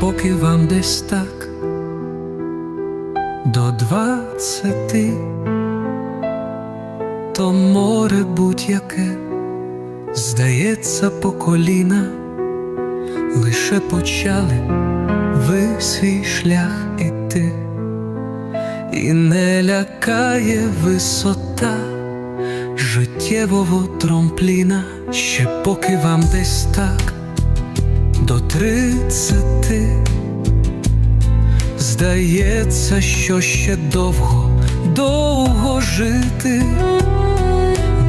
поки вам десь так. До двадцяти, то море будь-яке здається по коліна, лише почали ви свій шлях іти, і не лякає висота життєвого тромпліна, ще поки вам десь так до тридцяти. Здається, що ще довго, довго жити,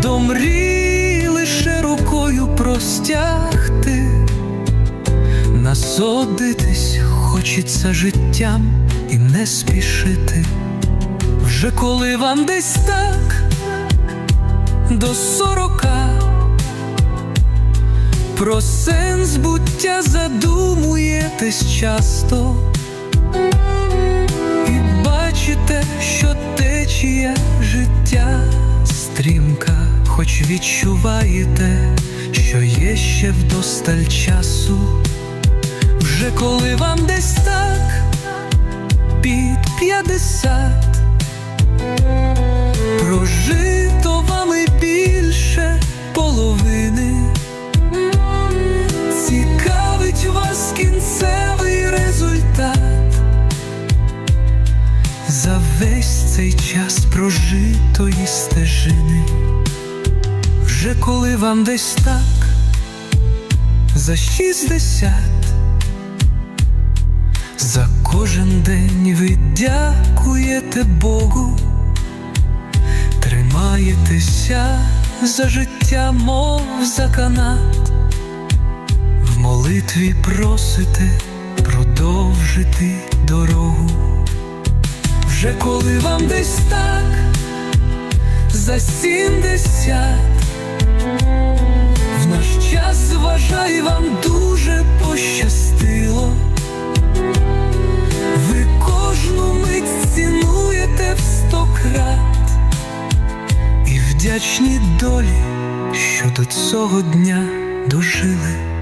до мрій лише рукою простягти, насолодитись хочеться життям і не спішити. Вже коли вам десь так до сорока про сенс буття задумуєтесь часто. І бачите, що течія життя стрімка, хоч відчуваєте, що є ще вдосталь часу, вже коли вам десь так під п'ятдесят за весь цей час прожитої стежини, вже коли вам десь так за шістдесят, за кожен день ви дякуєте Богу, тримаєтеся за життя, мов за канат, в молитві просите продовжити дорогу. Вже коли вам десь так за сімдесят в наш час вважай вам дуже пощастило. Ви кожну мить цінуєте в сто крат і вдячні долі, що до цього дня дожили.